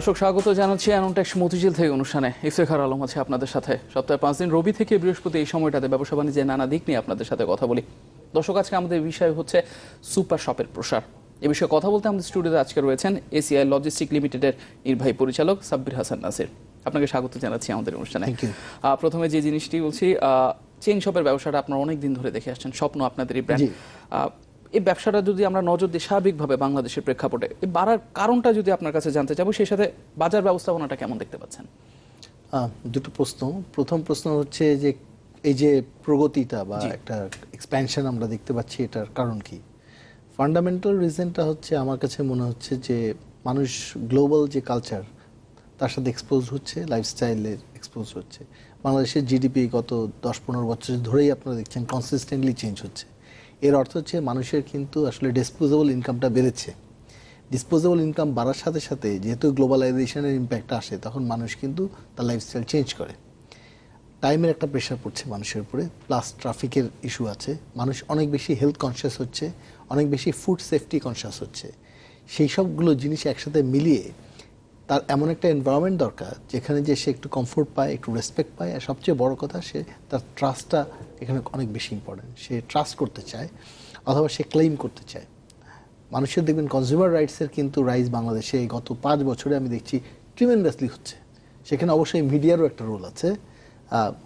দর্শক স্বাগত জানাচ্ছি অ্যানোটেক্স মতিঝিল থেকে অনুষ্ঠানে। ইফতেখার আলম আছে আপনাদের সাথে। সপ্তাহে পাঁচ দিন রবি থেকে বৃহস্পতি এই সময়টাতে ব্যবসা বাণিজ্যের নানা দিক নিয়ে আপনাদের সাথে কথা বলি। দর্শক আজকে আমাদের বিষয় হচ্ছে সুপার শপের প্রসার। এ বিষয়ে কথা বলতে আমাদের স্টুডিওতে আজকে রয়েছেন এসিআই লজিস্টিক লিমিটেডের নির্বাহী পরিচালক সাব্বির হাসান নাসির। আপনাকে স্বাগত জানাচ্ছি আমাদের অনুষ্ঠানে। প্রথমে যে জিনিসটি বলছি চেইন শপের ব্যবসাটা আপনারা অনেক দিন ধরে দেখে আসছেন। স্বপ্ন আপনাদের এই ব্র্যান্ড। এই ব্যবসাটা যদি আমরা নজর দিই স্বাভাবিকভাবে বাংলাদেশের প্রেক্ষাপটে এই বাড়ার কারণটা যদি আপনার কাছে জানতে চাবো সেই সাথে বাজার ব্যবস্থাপনাটা কেমন দেখতে পাচ্ছেন? দুটো প্রশ্ন। প্রথম প্রশ্ন হচ্ছে যে এই যে প্রগতিটা বা একটা এক্সপ্যানশন আমরা দেখতে পাচ্ছি এটার কারণ কি? ফান্ডামেন্টাল রিজনটা হচ্ছে আমার কাছে মনে হচ্ছে যে মানুষ গ্লোবাল যে কালচার তার সাথে এক্সপোজ হচ্ছে লাইফস্টাইলের এক্সপোজ হচ্ছে। বাংলাদেশের জিডিপি গত দশ পনেরো বছর ধরেই আপনারা দেখছেন কনসিস্টেন্টলি চেঞ্জ হচ্ছে। এর অর্থ হচ্ছে মানুষের কিন্তু আসলে ডিসপোজেবল ইনকামটা বেড়েছে। ডিসপোজেবল ইনকাম বাড়ার সাথে সাথে যেহেতু গ্লোবালাইজেশনের ইম্প্যাক্ট আসে, তখন মানুষ কিন্তু তার লাইফস্টাইল চেঞ্জ করে। টাইমের একটা প্রেশার পড়ছে মানুষের উপরে প্লাস ট্রাফিকের ইস্যু আছে। মানুষ অনেক বেশি হেলথ কনসিয়াস হচ্ছে, অনেক বেশি ফুড সেফটি কনসিয়াস হচ্ছে। সেই সবগুলো জিনিস একসাথে মিলিয়ে তার এমন একটা এনভায়রনমেন্ট দরকার, যেখানে যে সে একটু কমফোর্ট পায়, একটু রেসপেক্ট পায়, আর সবচেয়ে বড় কথা, সে তার ট্রাস্টটা এখানে অনেক বেশি ইম্পর্টেন্ট সে ট্রাস্ট করতে চায়, অথবা সে ক্লেম করতে চায়। মানুষের দেখবেন কনজিউমার রাইটসের কিন্তু রাইজ বাংলাদেশে গত পাঁচ বছরে আমি দেখছি ট্রিমেন্ডাসলি হচ্ছে। সেখানে অবশ্যই মিডিয়ারও একটা রোল আছে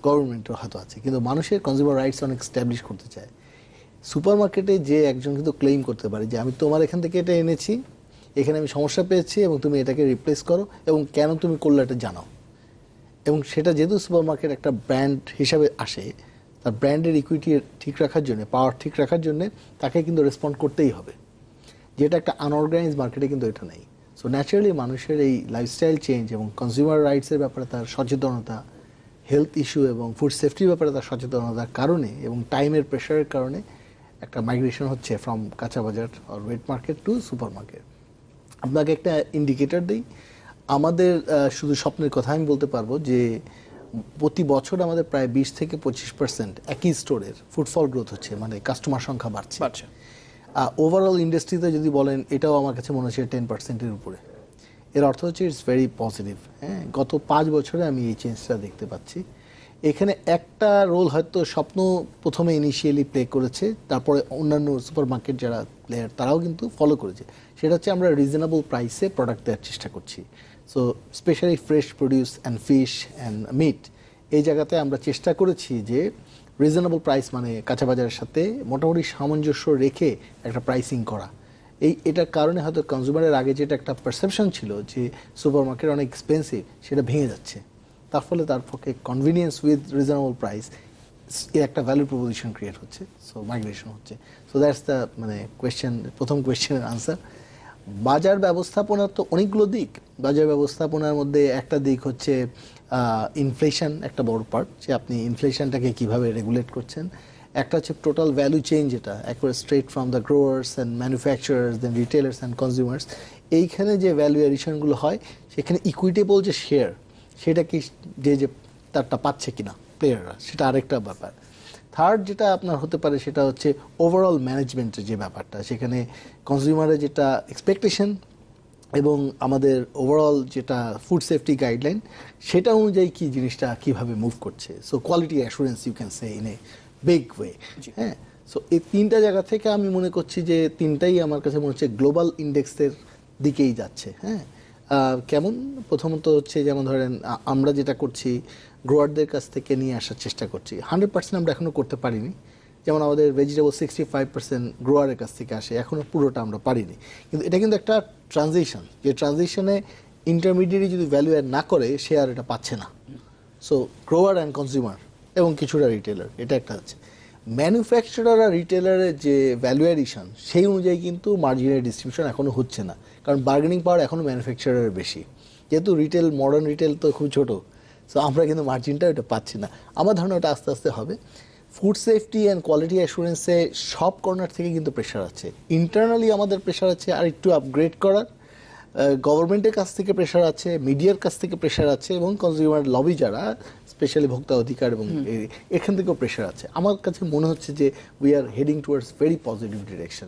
গভর্নমেন্টের হয়তো আছে। কিন্তু মানুষের কনজিউমার রাইটস অনেক স্ট্যাবলিশ করতে চায়। সুপার মার্কেটে যে একজন কিন্তু ক্লেম করতে পারে যে, আমি তোমার এখান থেকে এটা এনেছি এখানে আমি সমস্যা পেয়েছি এবং তুমি এটাকে রিপ্লেস করো এবং কেন তুমি করলে এটা জানাও। এবং সেটা যেহেতু সুপার মার্কেট একটা ব্র্যান্ড হিসাবে আসে, তার ব্র্যান্ডের ইকুইটি ঠিক রাখার জন্য পাওয়ার ঠিক রাখার জন্য তাকে কিন্তু রেসপন্ড করতেই হবে। যেটা একটা আনঅর্গানাইজ মার্কেটে কিন্তু এটা নেই। সো ন্যাচারালি মানুষের এই লাইফস্টাইল চেঞ্জ এবং কনজিউমার রাইটসের ব্যাপারে তার সচেতনতা হেলথ ইস্যু এবং ফুড সেফটির ব্যাপারে তার সচেতনতার কারণে এবং টাইমের প্রেশারের কারণে একটা মাইগ্রেশন হচ্ছে ফ্রম কাঁচা বাজার wet market to supermarket আপনাকে একটা ইন্ডিকেটর দিই। আমাদের শুধু স্বপ্নের কথা আমি বলতে পারব যে প্রতি বছর আমাদের প্রায় বিশ থেকে পঁচিশ পার্সেন্ট একই স্টোরের ফুটফল গ্রোথ হচ্ছে মানে কাস্টমার সংখ্যা বাড়ছে। বাড়ছে। ওভারঅল ইন্ডাস্ট্রিতে যদি বলেন এটাও আমার কাছে মনে হচ্ছে টেন পার্সেন্টের উপরে। এর অর্থ হচ্ছে ইটস ভেরি পজিটিভ হ্যাঁ? গত পাঁচ বছরে আমি এই চেঞ্জটা দেখতে পাচ্ছি। এখানে একটা রোল হয়তো স্বপ্ন প্রথমে ইনিশিয়ালি প্লে করেছে, তারপরে অন্যান্য সুপার মার্কেট যারা প্লেয়ার তারাও কিন্তু ফলো করেছে। সেটা হচ্ছে আমরা রিজনেবল প্রাইসে প্রোডাক্ট দেওয়ার চেষ্টা করছি। So specially fresh produce and fish and meat এই জায়গাতে আমরা চেষ্টা করেছি যে রিজনেবল প্রাইস মানে কাঁচা বাজারের সাথে মোটামুটি সামঞ্জস্য রেখে একটা প্রাইসিং করা। এই, এটার কারণে হয়তো কনজিউমারের আগে যেটা একটা পারসেপশন ছিল যে সুপার মার্কেট অনেক এক্সপেন্সিভ সেটা ভেঙে যাচ্ছে। তার ফলে তার পক্ষে কনভিনিয়েন্স উইথ রিজনেবল প্রাইস এর একটা ভ্যালু প্রপোজিশন ক্রিয়েট হচ্ছে সো মাইগ্রেশন হচ্ছে। সো দ্যাটস দ্য মানে কোয়েশ্চেন প্রথম কোয়েশ্চেনের আনসার বাজার ব্যবস্থাপনার তো অনেকগুলো দিক। বাজার ব্যবস্থাপনার মধ্যে একটা দিক হচ্ছে ইনফ্লেশন একটা বড় পার্ট যে আপনি ইনফ্লেশনটাকে কীভাবে রেগুলেট করছেন। একটা হচ্ছে টোটাল ভ্যালু চেঞ্জ এটা একবারে straight from the growers and manufacturers then retailers and consumers এইখানে যে ভ্যালু এডিশনগুলো হয়, সেখানে ইকুইটেবল যে শেয়ার সেটা কি যে যে তারটা পাচ্ছে কিনা প্লেয়াররা সেটা আরেকটা ব্যাপার। থার্ড যেটা আপনার হতে পারে সেটা হচ্ছে ওভারঅল ম্যানেজমেন্টের যে ব্যাপারটা। সেখানে কনজিউমারের যেটা এক্সপেকটেশন এবং আমাদের ওভারঅল যেটা ফুড সেফটি গাইডলাইন সেটা অনুযায়ী কি জিনিসটা কীভাবে মুভ করছে। So quality assurance you can say in a big way হ্যাঁ? সো এই তিনটা জায়গা থেকে আমি মনে করছি যে তিনটাই আমার কাছে মনে হচ্ছে গ্লোবাল ইন্ডেক্সের দিকেই যাচ্ছে হ্যাঁ? কেমন? প্রথমত হচ্ছে যেমন ধরেন আমরা যেটা করছি গ্রোয়ারদের কাছ থেকে নিয়ে আসার চেষ্টা করছি। হান্ড্রেড পার্সেন্ট আমরা এখনও করতে পারিনি। যেমন আমাদের ভেজিটেবল সিক্সটি ফাইভ পার্সেন্ট গ্রোয়ারের কাছ থেকে আসে এখনও পুরোটা আমরা পারিনি। কিন্তু এটা কিন্তু একটা ট্রানজিশন যে ট্রানজিশনে ইন্টারমিডিয়েট যদি ভ্যালু অ্যাড না করে, সে আর এটা পাচ্ছে না। সো গ্রোয়ার অ্যান্ড কনজিউমার এবং কিছুটা রিটেলার এটা একটা আছে ম্যানুফ্যাকচারার আর রিটেলারের যে ভ্যালু অ্যাডিশন সেই অনুযায়ী কিন্তু মার্জিনের ডিস্ট্রিবিউশন এখনও হচ্ছে না। কারণ বার্গেনিং পাওয়ার এখনও ম্যানুফ্যাকচারারের বেশি। যেহেতু রিটেল মডার্ন রিটেল তো খুব ছোটো সো আমরা কিন্তু মার্জিনটা ওটা পাচ্ছি না। আমার ধারণা ওটা আস্তে আস্তে হবে। ফুড সেফটি অ্যান্ড কোয়ালিটি অ্যাসুরেন্সে সব কর্নার থেকে কিন্তু প্রেশার আছে। ইন্টারনালি আমাদের প্রেশার আছে আর একটু আপগ্রেড করার। গভর্নমেন্টের কাছ থেকে প্রেশার আছে মিডিয়ার কাছ থেকে প্রেশার আছে এবং কনজিউমার লবি যারা স্পেশালি ভোক্তা অধিকার এবং এখান থেকেও প্রেশার আছে। আমার কাছে মনে হচ্ছে যে we are heading towards very positive direction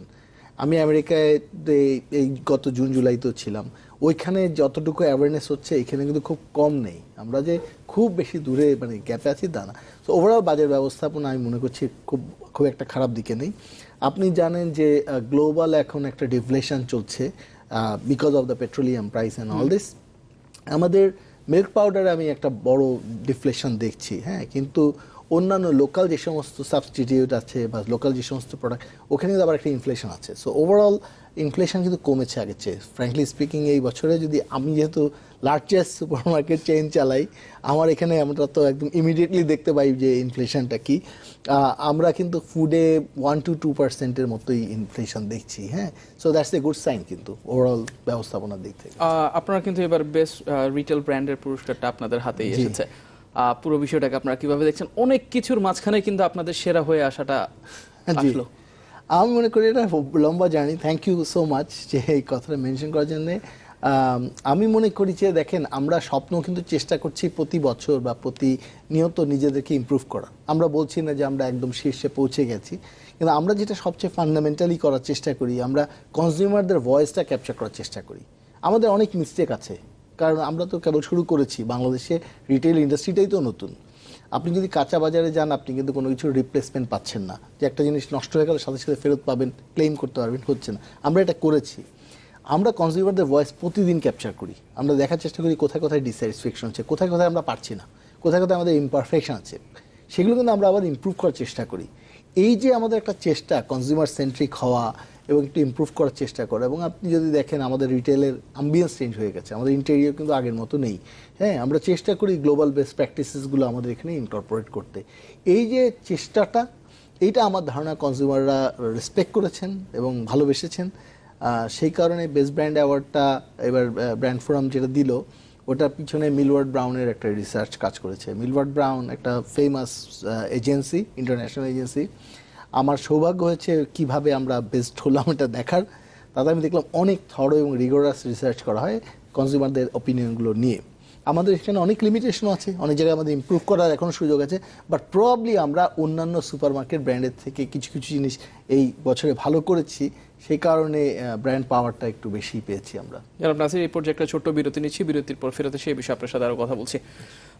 আমি আমেরিকায় এই- গত জুন জুলাইতেও ছিলাম। ওইখানে যতটুকু অ্যাওয়ারনেস হচ্ছে এখানে কিন্তু খুব কম নেই। আমরা যে খুব বেশি দূরে মানে গ্যাপে আছি তা না। তো ওভারঅল বাজার ব্যবস্থাপনা আমি মনে করছি খুব খুব একটা খারাপ দিকে নেই। আপনি জানেন যে গ্লোবাল এখন একটা ডিফ্লেশন চলছে। Because of the petroleum price and all this আমাদের মিল্ক পাউডারে আমি একটা বড় ডিফ্লেশন দেখছি হ্যাঁ? কিন্তু অন্যান্য লোকাল যে সমস্ত সাবস্টিটিউট আছে বা লোকাল যে সমস্ত প্রোডাক্ট ওখানে কিন্তু আবার একটা ইনফ্লেশন আছে। সো ওভারঅল ইনফ্লেশন কিন্তু কমেছে আগের চেয়ে। ফ্র্যাঙ্কলি স্পিকিং এই বছরে যদি আমি যেহেতু লার্জেস্ট সুপার মার্কেট চেইন চালাই আমার এখানে আমরা তো একদম ইমিডিয়েটলি দেখতে পাই যে ইনফ্লেশনটা কি। আমরা কিন্তু ফুডে ওয়ান টু টু পার্সেন্টের মতোই ইনফ্লেশন দেখছি হ্যাঁ? So that's a good sign কিন্তু ওভারঅল ব্যবস্থাপনার দিক থেকে। আপনারা কিন্তু এবার বেস্ট রিটেল ব্র্যান্ডের পুরস্কারটা আপনাদের হাতেই এসেছে। পুরো বিষয়টাকে আপনারা কীভাবে দেখছেন? অনেক কিছুর মাঝখানে কিন্তু আপনাদের সেরা হয়ে আসাটা জি। আসলো। আমি মনে করি এটা লম্বা journey. Thank you so much যে এই কথাটা মেনশন করার জন্য। আমি মনে করি যে দেখেন আমরা স্বপ্ন কিন্তু চেষ্টা করছি প্রতি বছর বা প্রতিনিয়ত নিজেদেরকে ইমপ্রুভ করা আমরা বলছি না যে আমরা একদম শীর্ষে পৌঁছে গেছি। কিন্তু আমরা যেটা সবচেয়ে ফান্ডামেন্টালি করার চেষ্টা করি আমরা কনজিউমারদের ভয়েসটা ক্যাপচার করার চেষ্টা করি। আমাদের অনেক মিস্টেক আছে। কারণ আমরা তো কেবল শুরু করেছি, বাংলাদেশে রিটেল ইন্ডাস্ট্রিটাই তো নতুন। আপনি যদি কাঁচা বাজারে যান, আপনি কিন্তু কোনো কিছু রিপ্লেসমেন্ট পাচ্ছেন না। যে একটা জিনিস নষ্ট হয়ে গেলে সাথে সাথে ফেরত পাবেন ক্লেম করতে পারবেন, হচ্ছে না। আমরা এটা করেছি। আমরা কনজিউমারদের ভয়েস প্রতিদিন ক্যাপচার করি। আমরা দেখার চেষ্টা করি কোথায় কোথায় ডিস্যাটিসফ্যাকশন হচ্ছে, কোথায় কোথায় আমরা পারছি না, কোথায় কোথায় আমাদের ইমপারফেকশন আছে। সেগুলো কিন্তু আমরা আবার ইমপ্রুভ করার চেষ্টা করি। এই যে আমাদের একটা চেষ্টা কনজিউমার সেন্ট্রিক হওয়া এবং একটু ইমপ্রুভ করার চেষ্টা করে। এবং আপনি যদি দেখেন আমাদের রিটেলের আম্বিয়েন্স চেঞ্জ হয়ে গেছে, আমাদের ইন্টেরিয়র কিন্তু আগের মতো নেই। হ্যাঁ আমরা চেষ্টা করি গ্লোবাল বেস্ট প্র্যাকটিসেসগুলো আমাদের এখানে ইনকর্পোরেট করতে। এই যে চেষ্টাটা, এইটা আমার ধারণা কনজিউমাররা রেসপেক্ট করেছেন এবং ভালোবেসেছেন। সেই কারণে বেস্ট ব্র্যান্ড অ্যাওয়ার্ডটা এবার ব্র্যান্ড ফোরাম যেটা দিল, ওটার পিছনে মিলওয়ার্ড ব্রাউনের একটা রিসার্চ কাজ করেছে। মিলওয়ার্ড ব্রাউন একটা ফেমাস এজেন্সি ইন্টারন্যাশনাল এজেন্সি আমার সৌভাগ্য হয়েছে কীভাবে আমরা বেস্ট হলাম এটা দেখার। তাতে আমি দেখলাম অনেক থরো এবং রিগোরাস রিসার্চ করা হয় কনজিউমারদের অপিনিয়নগুলো নিয়ে। আমাদের এখানে অনেক লিমিটেশনও আছে, অনেক জায়গায় আমাদের ইমপ্রুভ করার এখনও সুযোগ আছে বাট প্রবাবলি আমরা অন্যান্য সুপার মার্কেট ব্র্যান্ডের থেকে কিছু কিছু জিনিস এই বছরে ভালো করেছি, সেই কারণে ব্র্যান্ড পাওয়ারটা একটু বেশি পেয়েছি আমরা। জনাব নাসির, এই পর্যায়ে একটা ছোট্ট বিরতি নিচ্ছি, বিরতির পর ফেরত সেই বিষয়ে আপনার সাথে আরও কথা বলছি।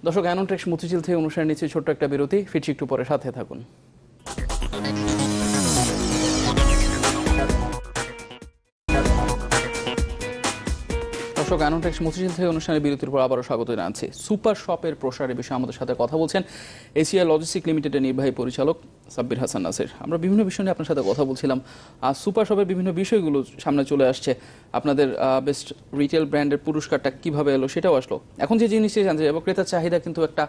দর্শক অ্যানন্টেক্স মতিঝিল থেকে অনুষ্ঠানে নিচ্ছি ছোট্ট একটা বিরতি, ফিরছি একটু পরে, সাথে থাকুন। দর্শক অ্যানোটেক্স মতিঝিল থেকে অনুষ্ঠানের বিরতির পর আবারও স্বাগত জানাচ্ছি। সুপার শপের প্রসারের বিষয়ে আমাদের সাথে কথা বলছেন এশিয়া লজিস্টিক লিমিটেডের নির্বাহী পরিচালক সাব্বির হাসান নাসির। আমরা বিভিন্ন বিষয় নিয়ে আপনার সাথে কথা বলছিলাম। আর সুপার শপের বিভিন্ন বিষয়গুলো সামনে চলে আসছে। আপনাদের বেস্ট রিটেল ব্র্যান্ডের পুরস্কারটা কীভাবে এলো সেটাও আসলো। এখন যে জিনিসটি জানতে যাব ক্রেতার চাহিদা কিন্তু একটা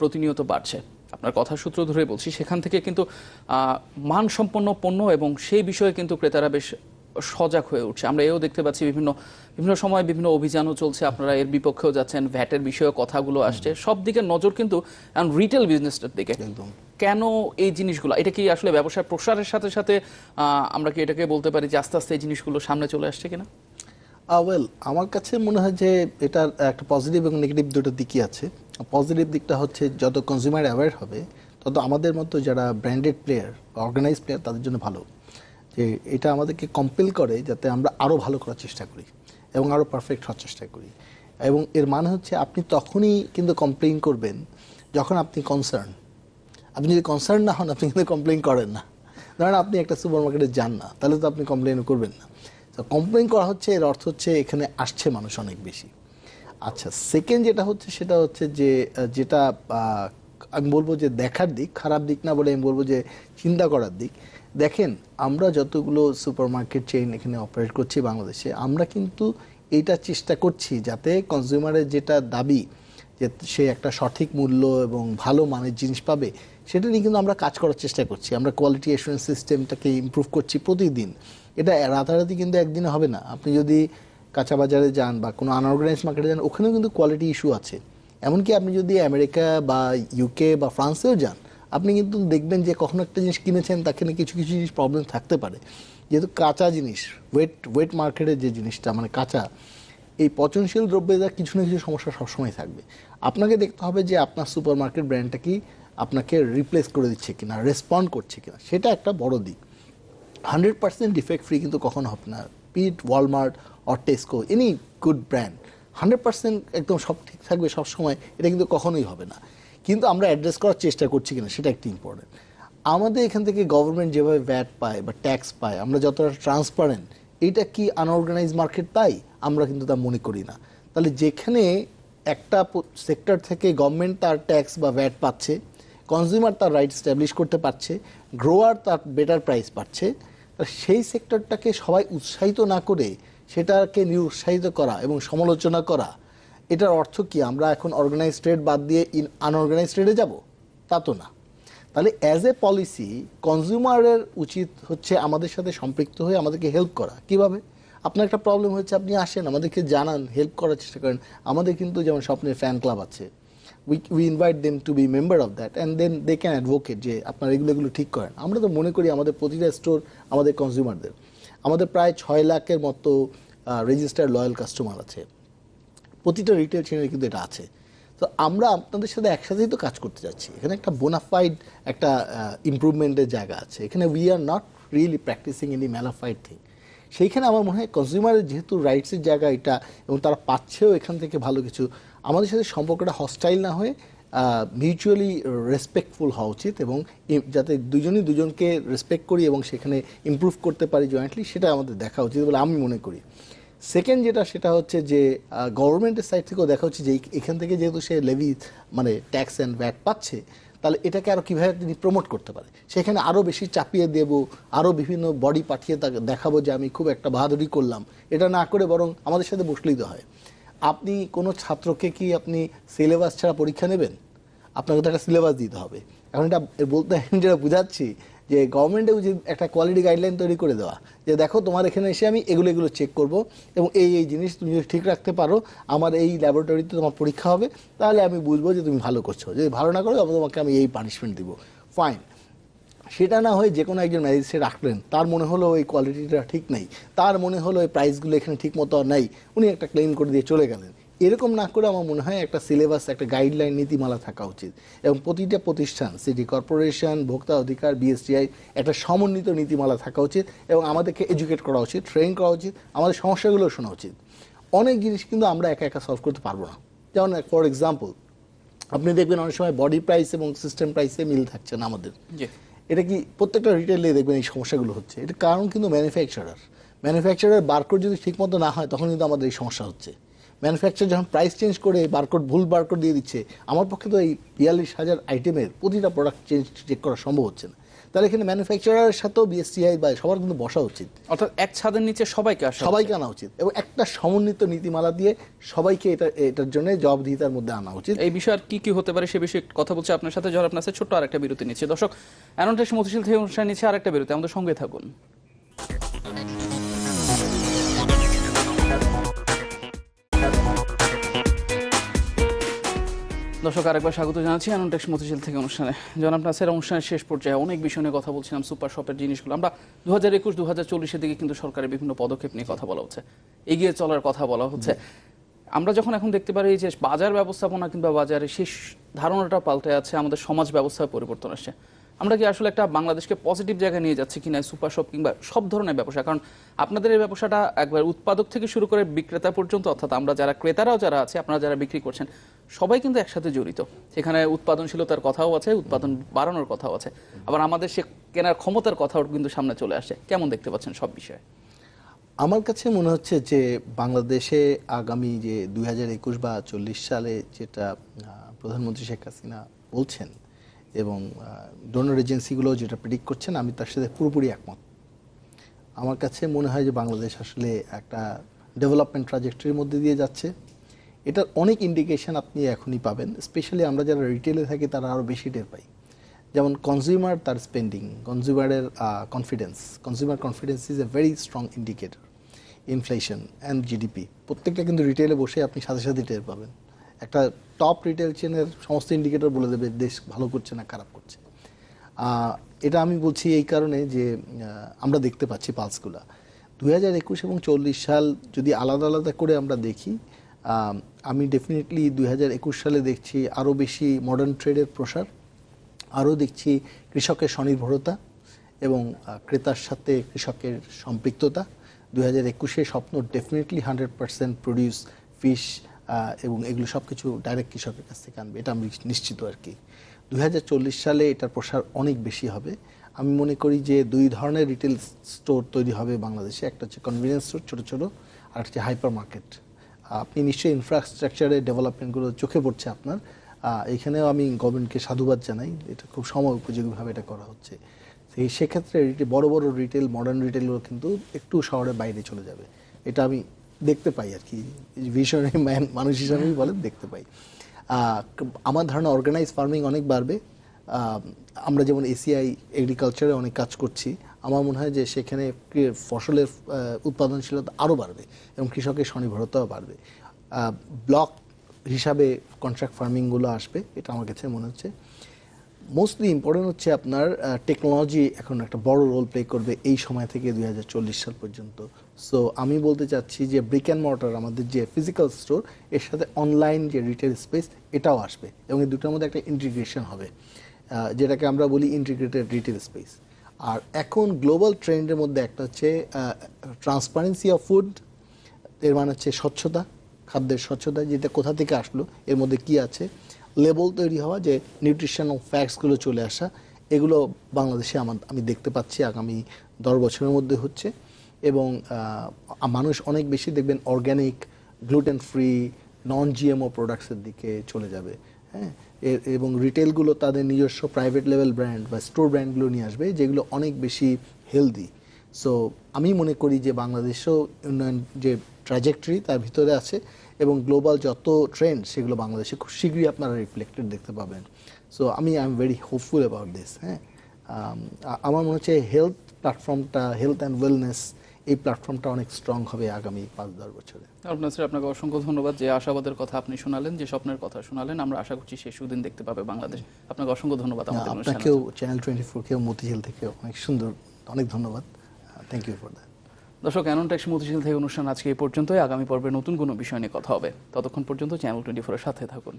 প্রতিনিয়ত বাড়ছে। আপনার কথা সূত্র ধরে বলছি, সেখান থেকে কিন্তু মানসম্পন্ন পণ্য এবং সেই বিষয়ে কিন্তু ক্রেতারা বেশ সজাগ হয়ে উঠছে। আমরা এও দেখতে পাচ্ছি বিভিন্ন বিভিন্ন সময় বিভিন্ন অভিযানও চলছে। আপনারা এর বিপক্ষেও যাচ্ছেন ভ্যাটের বিষয়ে কথাগুলো আসছে। সব দিকে নজর কিন্তু রিটেল বিজনেসটার দিকে। একদম। কেন এই জিনিসগুলো? এটা কি আসলে ব্যবসার প্রসারের সাথে সাথে আমরা কি এটাকে বলতে পারি যে আস্তে আস্তে এই জিনিসগুলো সামনে চলে আসছে কিনা? ওয়েল আমার কাছে মনে হয় যে এটার একটা পজিটিভ এবং নেগেটিভ দুটো দিকই আছে। পজিটিভ দিকটা হচ্ছে যত কনজিউমার অ্যাওয়ার হবে তত আমাদের মতো যারা ব্র্যান্ডেড প্লেয়ার অর্গানাইজ প্লেয়ার তাদের জন্য ভালো। যে এটা আমাদেরকে কম্পেল করে যাতে আমরা আরও ভালো করার চেষ্টা করি এবং আরও পারফেক্ট হওয়ার চেষ্টা করি। এবং এর মানে হচ্ছে আপনি তখনই কিন্তু কমপ্লেন করবেন যখন আপনি কনসার্ন আপনি যদি কনসার্ন না হন, আপনি কিন্তু কমপ্লেন করেন না। ধরেন আপনি একটা সুপার মার্কেটে যান না, তাহলে তো আপনি কমপ্লেইন করবেন না। তো কমপ্লেইন করা হচ্ছে, এর অর্থ হচ্ছে এখানে আসছে মানুষ অনেক বেশি। আচ্ছা সেকেন্ড যেটা হচ্ছে সেটা হচ্ছে যে যেটা আমি বলব যে দেখার দিক, খারাপ দিক না বলে আমি বলব যে চিন্তা করার দিক। দেখেন, আমরা যতগুলো সুপার মার্কেট চেইন এখানে অপারেট করছি বাংলাদেশে, আমরা কিন্তু এটা চেষ্টা করছি যাতে কনজিউমারের যেটা দাবি যে সে একটা সঠিক মূল্য এবং ভালো মানের জিনিস পাবে, সেটা নিয়ে কিন্তু আমরা কাজ করার চেষ্টা করছি। আমরা কোয়ালিটি অ্যাসুরেন্স সিস্টেমটাকে ইমপ্রুভ করছি প্রতিদিন। এটা রাতারাতি কিন্তু একদিনে হবে না। আপনি যদি কাঁচা বাজারে যান বা কোনো আনঅর্গানাইজ মার্কেটে যান, ওখানেও কিন্তু কোয়ালিটি ইস্যু আছে। এমনকি আপনি যদি আমেরিকা বা ইউকে বা ফ্রান্সেও যান আপনি কিন্তু দেখবেন যে কখনো একটা জিনিস কিনেছেন তাকে নিয়ে কিছু কিছু জিনিস প্রবলেম থাকতে পারে। যেহেতু কাঁচা জিনিস ওয়েট ওয়েট মার্কেটের যে জিনিসটা মানে কাঁচা, এই পচনশীল দ্রব্যের কিছু না কিছু সমস্যা সবসময় থাকবে। আপনাকে দেখতে হবে যে আপনার সুপার মার্কেট ব্র্যান্ডটা কি আপনাকে রিপ্লেস করে দিচ্ছে কিনা রেসপন্ড করছে কিনা। সেটা একটা বড় দিক। হান্ড্রেড পার্সেন্ট ডিফেক্ট ফ্রি কিন্তু কখনো হবে না। পিট Walmart or Tesco any good brand hundred percent একদম সব ঠিক থাকবে সব সময় এটা কিন্তু কখনোই হবে না। কিন্তু আমরা অ্যাড্রেস করার চেষ্টা করছি কিনা সেটা একটি ইম্পর্টেন্ট আমাদের এখান থেকে গভর্নমেন্ট যেভাবে ভ্যাট পায় বা ট্যাক্স পায়, আমরা যতটা ট্রান্সপারেন্ট এটা কি আনঅর্গানাইজ মার্কেট তাই? আমরা কিন্তু তা মনে করি না। তাহলে যেখানে একটা সেক্টর থেকে গভর্নমেন্ট তার ট্যাক্স বা ভ্যাট পাচ্ছে কনজিউমার তার রাইট স্ট্যাবলিশ করতে পারছে গ্রোয়ার তার বেটার প্রাইস পাচ্ছে সেই সেক্টরটাকে সবাই উৎসাহিত না করে সেটাকে নিরুৎসাহিত করা এবং সমালোচনা করা এটার অর্থ কি? আমরা এখন অর্গানাইজ ট্রেড বাদ দিয়ে ইন আনঅর্গানাইজ ট্রেডে যাব? তা তো না। তাহলে অ্যাজ এ পলিসি কনজিউমারের উচিত হচ্ছে আমাদের সাথে সম্পৃক্ত হয়ে আমাদেরকে হেল্প করা। কীভাবে? আপনার একটা প্রবলেম হয়েছে, আপনি আসেন, আমাদেরকে জানান হেল্প করার চেষ্টা করেন। আমাদের কিন্তু যেমন স্বপ্নের ফ্যান ক্লাব আছে। We we invite them to be member of that and then they can advocate যে আপনার এগুলো এগুলো ঠিক করেন। আমরা তো মনে করি আমাদের প্রতিটা স্টোর আমাদের কনজিউমারদের আমাদের প্রায় ছয় লাখের মতো রেজিস্টার্ড লয়াল কাস্টমার আছে। প্রতিটা রিটেল চেনে কিন্তু এটা আছে। তো আমরা আপনাদের সাথে একসাথেই তো কাজ করতে যাচ্ছি। এখানে একটা বোনাফাইড একটা ইমপ্রুভমেন্টের জায়গা আছে। এখানে we are not really practising any malafide thing সেইখানে আমার মনে হয় কনজিউমারের যেহেতু রাইটসের জায়গা এটা, এবং তারা পাচ্ছেও এখান থেকে ভালো কিছু, আমাদের সাথে সম্পর্কটা হস্টাইল না হয়ে মিউচুয়ালি রেসপেক্টফুল হওয়া উচিত এবং যাতে দুজনই দুজনকে রেসপেক্ট করি এবং সেখানে ইমপ্রুভ করতে পারি জয়েন্টলি সেটা আমাদের দেখা উচিত বলে আমি মনে করি। সেকেন্ড যেটা, সেটা হচ্ছে যে গভর্নমেন্টের সাইড থেকেও দেখা হচ্ছে যে এখান থেকে যেহেতু সে লেভি মানে ট্যাক্স অ্যান্ড ভ্যাট পাচ্ছে, তাহলে এটাকে আরও কীভাবে তিনি প্রমোট করতে পারে? সেখানে আরও বেশি চাপিয়ে দেব আরও বিভিন্ন বডি পাঠিয়ে তাকে দেখাবো যে, আমি খুব একটা বাহাদুরি করলাম। এটা না করে বরং আমাদের সাথে বসলেই তো হয়। আপনি কোনো ছাত্রকে কি আপনি সিলেবাস ছাড়া পরীক্ষা নেবেন? আপনাকে তো একটা সিলেবাস দিতে হবে। এখন এটা বলতে, যেটা বুঝাচ্ছি যে গভর্নমেন্টে উচিত একটা কোয়ালিটি গাইডলাইন তৈরি করে দেওয়া, যে দেখো তোমার এখানে এসে আমি এগুলো এগুলো চেক করব এবং এই এই জিনিস তুমি যদি ঠিক রাখতে পারো, আমার এই ল্যাবরেটরিতে তোমার পরীক্ষা হবে, তাহলে আমি বুঝব যে তুমি ভালো করছ। যদি ভালো না করো তবে তোমাকে আমি এই পানিশমেন্ট দিব। ফাইন সেটা না হয়ে যে কোনো একজন ম্যাজিস্ট্রেট রাখলেন, তার মনে হলো ওই কোয়ালিটিটা ঠিক নেই, তার মনে হলো এই প্রাইসগুলো এখানে ঠিক মতো নাই, উনি একটা ক্লেম করে দিয়ে চলে গেলেন। এরকম না করে আমার মনে হয় একটা সিলেবাস একটা গাইডলাইন নীতিমালা থাকা উচিত। এবং প্রতিটা প্রতিষ্ঠান সিটি কর্পোরেশন ভোক্তা অধিকার বিএসটিআই একটা সমন্বিত নীতিমালা থাকা উচিত এবং আমাদেরকে এডুকেট করা উচিত ট্রেন করা উচিত আমাদের সমস্যাগুলো শোনা উচিত। অনেক জিনিস কিন্তু আমরা একা একা সলভ করতে পারব না। যেমন ফর এক্সাম্পল আপনি দেখবেন অনেক সময় বডি প্রাইস এবং সিস্টেম প্রাইসে মিল থাকছে না আমাদের। এটা কি প্রত্যেকটা রিটেলে দেখবেন এই সমস্যাগুলো হচ্ছে। এটা কারণ কিন্তু ম্যানুফ্যাকচারার ম্যানুফ্যাকচারার বারকোড যদি ঠিকমতো না হয় তখন কিন্তু আমাদের এই সমস্যা হচ্ছে। ম্যানুফ্যাকচার যখন প্রাইস চেঞ্জ করে বারকোড ভুল বারকোড দিয়ে দিচ্ছে আমার পক্ষে তো এই বিয়াল্লিশ হাজার আইটেমের প্রতিটা প্রোডাক্ট চেঞ্জ চেক করা সম্ভব হচ্ছে না। তাহলে এখানে ম্যানুফ্যাকচারারের সাথেও বিএসসিআই বা সবার কিন্তু বসা উচিত। অর্থাৎ এক ছাদের নিচে সবাইকে আসা সবাইকে আনা উচিত এবং একটা সমন্বিত নীতিমালা দিয়ে সবাইকে এটা এটার জন্য জবাবদিহিতার মধ্যে আনা উচিত। এই বিষয়ে আর কি কি হতে পারে সে বিষয়ে কথা বলছে আপনার সাথে জনাব নাসের ছোট্ট আরেকটা বিরতি নিচ্ছে। দর্শক অ্যানন্টেশ মতিশীল থেকে অনুষ্ঠান নিচ্ছে আরেকটা বিরতি আমাদের সঙ্গে থাকুন। দর্শক, আরেকবার স্বাগত জানাচ্ছি আনন্টেক্স মতিঝিল থেকে অনুষ্ঠানে। জনাব নাসের, অনুষ্ঠানের শেষ পর্যায়ে অনেক বিষয় নিয়ে কথা বলছিলাম, সুপার শপের জিনিসগুলো। আমরা দু হাজার একুশ দু হাজার চল্লিশের দিকে কিন্তু সরকারের বিভিন্ন পদক্ষেপ নিয়ে কথা বলা হচ্ছে। এগিয়ে চলার কথা বলা হচ্ছে। আমরা যখন এখন দেখতে পারি যে বাজার ব্যবস্থাপনা কিংবা বাজারে শেষ ধারণাটা পাল্টে আছে, আমাদের সমাজ ব্যবস্থায় পরিবর্তন আসছে। আমরা কি আসলে একটা বাংলাদেশকে পজিটিভ জায়গায় নিয়ে যাচ্ছি কিনা সুপার শপ কিংবা সব ধরনের ব্যবসা? কারণ আপনাদের এই ব্যবসাটা একবার উৎপাদক থেকে শুরু করে বিক্রেতা পর্যন্ত, অর্থাৎ আমরা যারা ক্রেতারাও যারা আছে, আপনারা যারা বিক্রি করছেন, সবাই কিন্তু একসাথে জড়িত। সেখানে উৎপাদনশীলতার কথাও আছে, উৎপাদন বাড়ানোর কথাও আছে। আবার আমাদের সে কেনার ক্ষমতার কথাও কিন্তু সামনে চলে আসে কেমন দেখতে পাচ্ছেন সব বিষয়ে? আমার কাছে মনে হচ্ছে যে বাংলাদেশে আগামী যে দুই হাজার একুশ বা চল্লিশ সালে যেটা প্রধানমন্ত্রী শেখ হাসিনা বলছেন এবং ডোনার এজেন্সিগুলো যেটা প্রেডিক্ট করছেন, আমি তার সাথে পুরোপুরি একমত। আমার কাছে মনে হয় যে বাংলাদেশ আসলে একটা ডেভেলপমেন্ট ট্রাজেক্টরির মধ্যে দিয়ে যাচ্ছে। এটার অনেক ইন্ডিকেশন আপনি এখনই পাবেন স্পেশালি আমরা যারা রিটেলে থাকি, তারা আরও বেশি টের পাই। যেমন কনজিউমার তার spending কনজিউমারের confidence consumer confidence is a very strong indicator inflation and GDP প্রত্যেকটা কিন্তু রিটেলে বসে আপনি সাথে সাথে টের পাবেন। একটা টপ রিটেল চেনের সমস্ত ইন্ডিকেটর বলে দেবে, দেশ ভালো করছে না, খারাপ করছে। এটা আমি বলছি এই কারণে যে আমরা দেখতে পাচ্ছি পালসগুলা। দু হাজার একুশ এবং চল্লিশ সাল যদি আলাদা আলাদা করে আমরা দেখি আমি ডেফিনেটলি দুই হাজার একুশ সালে দেখছি আরও বেশি মডার্ন ট্রেডের প্রসার, আরও দেখছি কৃষকের স্বনির্ভরতা এবং ক্রেতার সাথে কৃষকের সম্পৃক্ততা। দু হাজার একুশে স্বপ্ন definitely hundred percent produce fish এবং এগুলো সব কিছু ডাইরেক্ট কৃষকের কাছ থেকে আনবে, এটা আমি নিশ্চিত আর কি। দু হাজার চল্লিশ সালে এটার প্রসার অনেক বেশি হবে। আমি মনে করি যে দুই ধরনের রিটেল স্টোর তৈরি হবে বাংলাদেশে। একটা হচ্ছে কনভিনিয়েন্স স্টোর ছোটো ছোটো, আর হচ্ছে হাইপার মার্কেট আপনি নিশ্চয়ই ইনফ্রাস্ট্রাকচারের ডেভেলপমেন্টগুলো চোখে পড়ছে আপনার। এখানেও আমি গভর্নমেন্টকে সাধুবাদ জানাই, এটা খুব সময় উপযোগীভাবে এটা করা হচ্ছে। সেই সেক্ষেত্রে বড় বড় রিটেল মডার্ন রিটেলগুলো কিন্তু একটু শহরের বাইরে চলে যাবে। এটা আমি দেখতে পাই আর কি। ভিশনারি ম্যান মানুষ হিসাবেই বলেন, দেখতে পাই। আমার ধারণা অর্গানাইজ ফার্মিং অনেক বাড়বে। আমরা যেমন এসিআই এগ্রিকালচারে অনেক কাজ করছি। আমার মনে হয় যে সেখানে ফসলের উৎপাদনশীলতা আরও বাড়বে এবং কৃষকের স্বনির্ভরতাও বাড়বে। ব্লক হিসাবে কন্ট্রাক্ট ফার্মিংগুলো আসবে, এটা আমার কাছে মনে হচ্ছে। মোস্টলি ইম্পর্টেন্ট হচ্ছে আপনার টেকনোলজি এখন একটা বড় রোল প্লে করবে এই সময় থেকে দুই হাজার চল্লিশ সাল পর্যন্ত। সো আমি বলতে চাচ্ছি যে ব্রিক অ্যান্ড মর্টার আমাদের যে ফিজিক্যাল স্টোর এর সাথে অনলাইন যে রিটেল স্পেস এটাও আসবে এবং এই দুটোর মধ্যে একটা ইন্টিগ্রেশন হবে যেটাকে আমরা বলি ইন্টিগ্রেটেড রিটেল স্পেস আর এখন গ্লোবাল ট্রেন্ডের মধ্যে একটা হচ্ছে ট্রান্সপারেন্সি অফ ফুড এর মানে হচ্ছে স্বচ্ছতা, খাদ্যের স্বচ্ছতা, যেটা কোথা থেকে আসলো, এর মধ্যে কি আছে লেবল তৈরি হওয়া, যে নিউট্রিশনাল ফ্যাক্টসগুলো চলে আসা, এগুলো বাংলাদেশে আমার আমি দেখতে পাচ্ছি আগামী দশ বছরের মধ্যে হচ্ছে। এবং মানুষ অনেক বেশি দেখবেন organic gluten free non GMO প্রোডাক্টসের দিকে চলে যাবে হ্যাঁ? এবং রিটেলগুলো তাদের নিজস্ব প্রাইভেট লেভেল ব্র্যান্ড বা স্টোর ব্র্যান্ডগুলো নিয়ে আসবে, যেগুলো অনেক বেশি হেলদি সো আমি মনে করি যে বাংলাদেশও উন্নয়ন যে ট্র্যাজেক্টরি তার ভিতরে আছে, এবং গ্লোবাল যত ট্রেন্ড সেগুলো বাংলাদেশে খুব শীঘ্রই আপনারা রিফ্লেক্টেড দেখতে পাবেন। সো আমি I am very hopeful about this হ্যাঁ আমার মনে হচ্ছে হেলথ প্ল্যাটফর্মটা হেলথ অ্যান্ড ওয়েলনেস এই প্ল্যাটফর্মটা অনেক স্ট্রং হবে আগামী পাঁচ দশ বছরে। আপনার স্যার আপনাকে অসংখ্য ধন্যবাদ যে আশাবাদের কথা আপনি শোনালেন যে স্বপ্নের কথা শোনালেন। আমরা আশা করছি সে সুদিন দেখতে পাবে বাংলাদেশ। আপনাকে অসংখ্য ধন্যবাদ আমাদের আপনাকেও চ্যানেল টোয়েন্টি ফোরকেও মতিঝিল থেকেও অনেক সুন্দর অনেক ধন্যবাদ। থ্যাংক ইউ ফর দ্যাট দর্শক অ্যানন্টেক্স মতিঝিল থেকে অনুষ্ঠান আজকে এই পর্যন্তই। আগামী পর্বে নতুন কোনো বিষয় নিয়ে কথা হবে। ততক্ষণ পর্যন্ত চ্যানেল টোয়েন্টি ফোরের সাথে থাকুন।